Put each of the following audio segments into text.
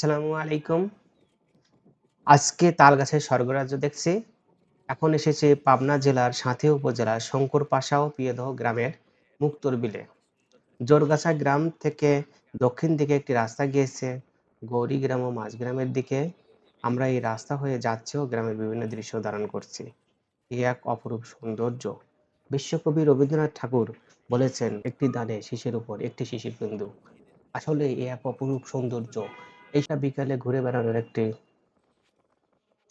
আসসালামু আলাইকুম। আজকে তালগাছের স্বর্গরাজ্য দেখছি। এখন এসেছে পাবনা জেলার সাঁথি উপজেলার শঙ্কর পাশা ও প্রিয়দহ গ্রামের মুক্তর বিলে। জোরগাছা গ্রাম থেকে দক্ষিণ দিকে একটি রাস্তা গিয়েছে। গৌরী গ্রাম ও মাঝগ্রামের দিকে। আমরা এই রাস্তা হয়ে যাচ্ছি ও গ্রামের বিভিন্ন দৃশ্য ধারণ করছি। এ এক অপরূপ সৌন্দর্য। বিশ্বকবি রবীন্দ্রনাথ ঠাকুর বলেছেন, একটি দানে শিশের উপর একটি শিশির বিন্দু। আসলে এ এক অপরূপ সৌন্দর্য। এইটা বিকালে ঘুরে বেড়ানোর একটি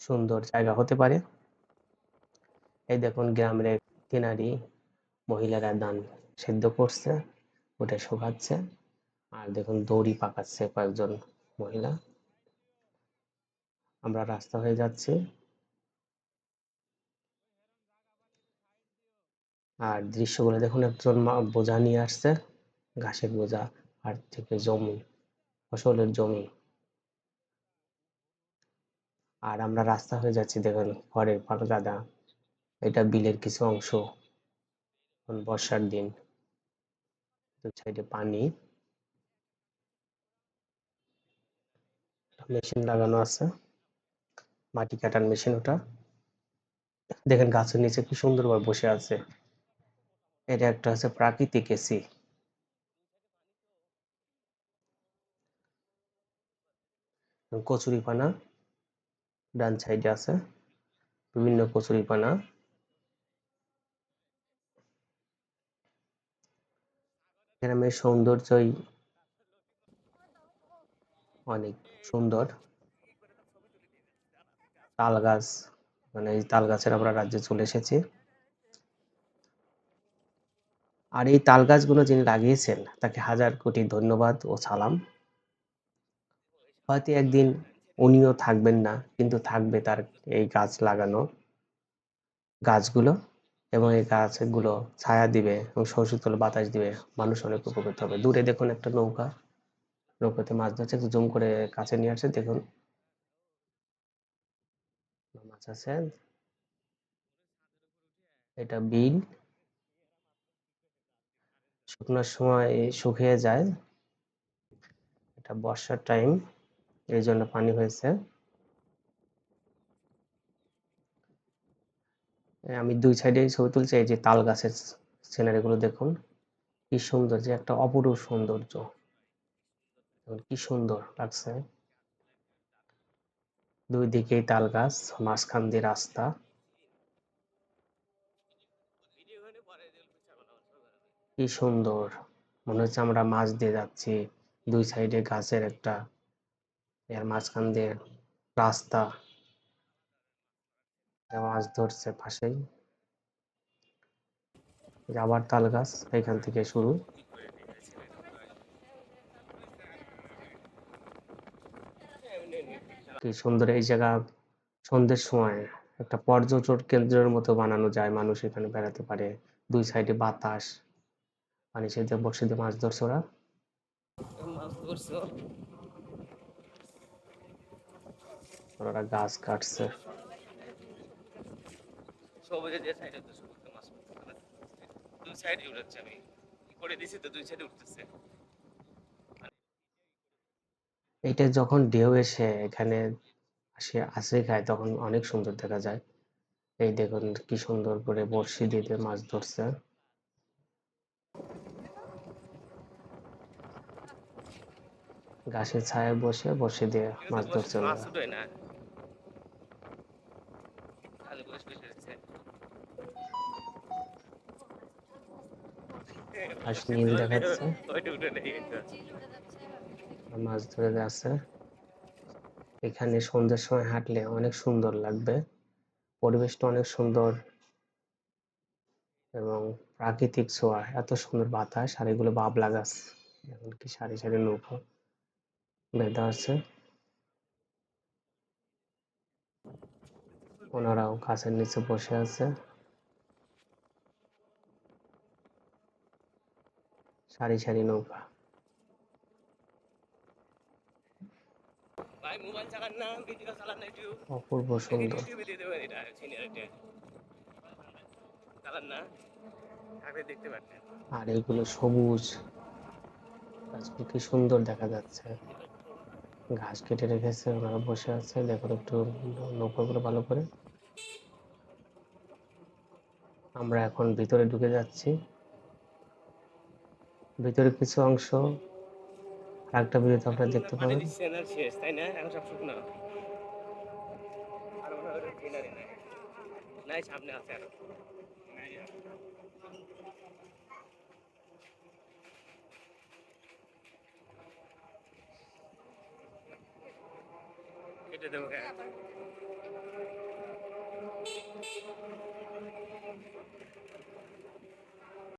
সুন্দর জায়গা হতে পারে। এই দেখুন গ্রামের কিনারি মহিলারা দান সেদ্ধ করছে, ওটা শুকাচ্ছে আর দেখুন দড়ি পাকাচ্ছে কয়েকজন মহিলা। আমরা রাস্তা হয়ে যাচ্ছি। আর দৃশ্যগুলো দেখুন একজন মা বোঝা নিয়ে আসছে, ঘাসের বোঝা আর থেকে জমি, ফসলের জমি। আর আমরা রাস্তা হয়ে যাচ্ছি, দেখুন খড়ের পাল গাদা এটা বিলের কিছু অংশ। বর্ষার দিন। সাইডে পানি। মেশিন লাগানো আছে। মাটি কাটার মেশিন ওটা। দেখেন, গাছের নিচে কি সুন্দরভাবে বসে আছে। এটা একটা হচ্ছে প্রাকৃতিক এসি কচুরিপানা। ডান সাইডে আছে। বিভিন্ন কচুরিপানা গ্রামের সৌন্দর্যই অনেক সুন্দর। তাল গাছ মানে এই তাল গাছের আমরা রাজ্যে চলে এসেছি। আর এই তাল গাছগুলো যিনি লাগিয়েছেন, তাকে হাজার কোটি ধন্যবাদ ও সালাম। হয়তো একদিন উনিও থাকবেন না, কিন্তু থাকবে তার এই গাছ লাগানো গাছগুলো এবং এই গাছগুলো ছায়া দিবে এবং সরষের বাতাস দিবে, মানুষ অনেক উপকৃত হবে। দূরে দেখুন একটা নৌকা, নৌকাতে মাছ ধরছে, একটু জুম করে কাছে নিয়ে আসছে দেখুন। মাছ আছে। এটা বিল শুকনোর সময় শুকিয়ে যায়। এটা বর্ষার টাইম এই জন্য পানি হয়েছে। আমি দুই সাইডে ছবি তুলছি, এই যে তাল গাছের সিনারি গুলো দেখুন। কি সুন্দর যে একটা অপরূপ সৌন্দর্য। কি সুন্দর লাগছে। দুই দিকেই তাল গাছ, মাঝখান দিয়ে রাস্তা। কি সুন্দর। মনে হচ্ছে আমরা মাছ দিয়ে যাচ্ছি। দুই সাইডে গাছের একটা এর মাঝখান দিয়ে রাস্তা মাছ ধরছে পাশেই। আবার তাল গাছ এখান থেকে শুরু। কি সুন্দর এই জায়গা। সন্ধ্যের সময় একটা পর্যটন কেন্দ্রের মতো বানানো যায়, মানুষ এখানে বেড়াতে পারে। দুই সাইডে বাতাস, পানি সেদিকে বসে দিয়ে মাছ ধরছে ওরা। ওরা গাছ কাটছে। সবুজে যে সাইডে তো সবুজ মাছ দুই সাইডে উঠাচ্ছে আমি। করে দিছি তো দুই সাইডে উঠতেছে এটা যখন ঢেউ এসে এখানে আসে আসে খায় তখন অনেক সুন্দর দেখা যায়। এই দেখুন কি সুন্দর করে বড়শি দিয়ে মাছ ধরছে। গাছের ছায়ায় বসে বসে দিয়ে মাছ ধরছে রয়েছে আকাশ নীল দেখাচ্ছে মাছ ধরে যাচ্ছে এখানে সন্ধ্যের সময় হাঁটলে অনেক সুন্দর লাগবে। পরিবেশটা অনেক সুন্দর। এবং প্রাকৃতিক ছোঁয়া, এত সুন্দর বাতাস আর এগুলো বাবলা গাছ। এখন কি সারি সারি নৌকো বেঁধা আছে। ওনারাও গাছের নিচে বসে আছে। সারি সারি নৌকা। অপূর্ব সুন্দর। আর এগুলো সবুজ। গাছগুলো কি সুন্দর দেখা যাচ্ছে। ঘাস কেটে রেখেছে ওনারা বসে আছে। দেখো একটু নৌকাগুলো ভালো করে। আমরা এখন ভিতরে ঢুকে যাচ্ছি। ভিতরে কিছু অংশ একটা ভিডিওতে আপনারা দেখতে পাবেন। শেষ, তাই এখন সব শুকনো। নাই। সামনে আছে আর।